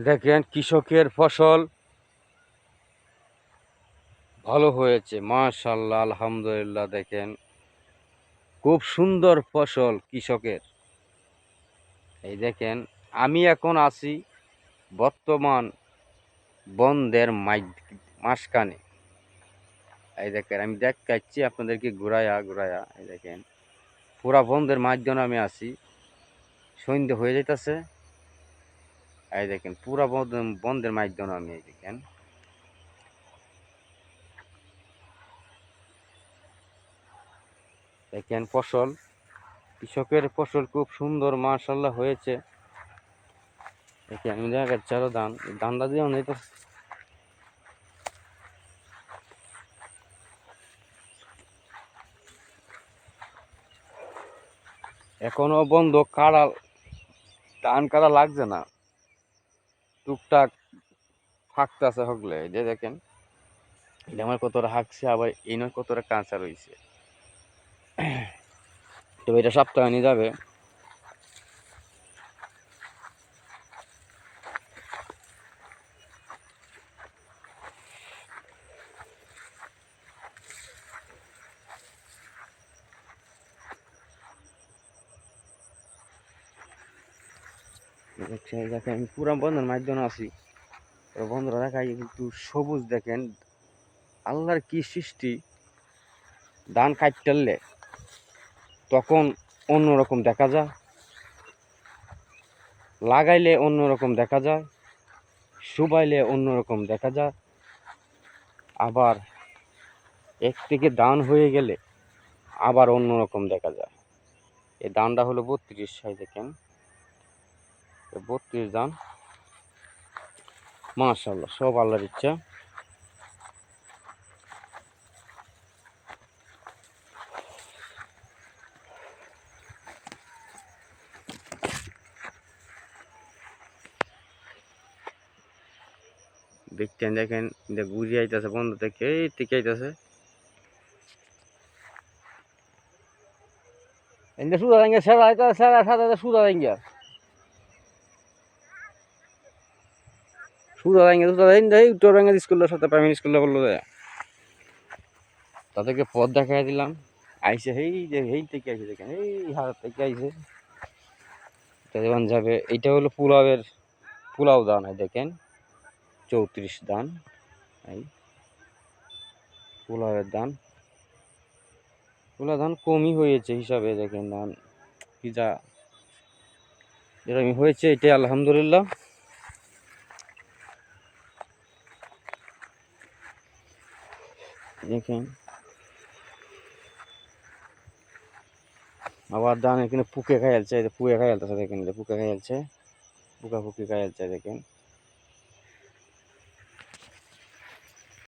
দেখেন কৃষকের ফসল ভালো হয়েছে মাশাল্লাহ আলহামদুলিল্লাহ, দেখেন। খুব সুন্দর ফসল কৃষকের। এই দেখেন, আমি এখন আছি বর্তমান বন্ধের মাঝ- মাঝখানে। এই দেখেন, আমি দেখাচ্ছি আপনাদেরকে ঘুরায়া ঘুরায়া, এই দেখেন। পুরা বন্ধের মাধ্যমে আমি আছি। সন্ধ্যে হয়ে যাইতেছে। এই দেখেন, পুরা বন্ধ- বন্ধের মাধ্যমে আমি এই দেখেন। দেখেন ফসল, কৃষকের ফসল খুব সুন্দর মাশাল্লাহ হয়েছে। দেখেন আমি দেখাচ্ছি আরও ধান ধানটা দিয়ে অনেক এখনও বন্ধ কাড়া ধান কাড়া লাগছে না। টুকটাক হাঁকতেছে হগলে, এই যে দেখেন এটা আমার কতটা হাঁকছে, আবার এই নয় কতটা কাঁচা রয়েছে তো এটা সপ্তাহে নিয়ে যাবে। দেখছেন দেখেন আমি পুরা বন্ধুর মাধ্যমে আছি। বন্ধুরা, দেখাই কিন্তু সবুজ দেখেন। আল্লাহর কি সৃষ্টি? ধান কাটতেলে তখন অন্যরকম দেখা যায়। লাগাইলে অন্যরকম দেখা যায়। শুবাইলে অন্যরকম দেখা যায়। আবার এক থেকে দান হয়ে গেলে আবার অন্যরকম দেখা যায়। এই দানটা হলো বত্রিশ সাই দেখেন। বত্রিশ দান। মাশাল্লাহ সব আল্লাহর ইচ্ছা। দেখতেন দেখেন, যে ঘুরি আইতেছে বন্ধ থেকে, এই থেকে আইতেছে। সুদা দেঙ্গে সেরা আইতা সেরা সাথে সুদা দেঙ্গে সুদা দেঙ্গে সুদা দেন দেই, উত্তর ব্যাঙ্গে স্কুলের সাথে প্রাইমারি স্কুলে বলল তাদেরকে পথ দেখাই দিলাম। আইসে হেই যে, হেই থেকে আইসে দেখেন, এই হাত থেকে আইসে। যখন যাবে, এইটা হলো পোলাওয়ের পোলাও দান হয়, দেখেন। চৌত্রিশ দান, এই। পোলাওয়ের দান। পোলা ধান কমই হয়েছে হিসাবে, দেখেন ধান কি যা যেরকম হয়েছে, এটাই আলহামদুলিল্লাহ। দেখেন। আবার ডান এখানে পুকে খাইলছে পুকে খাইলতেছে দেখেন এটা পুকে খাইলছে পুকা পুকি খাইলছে দেখেন।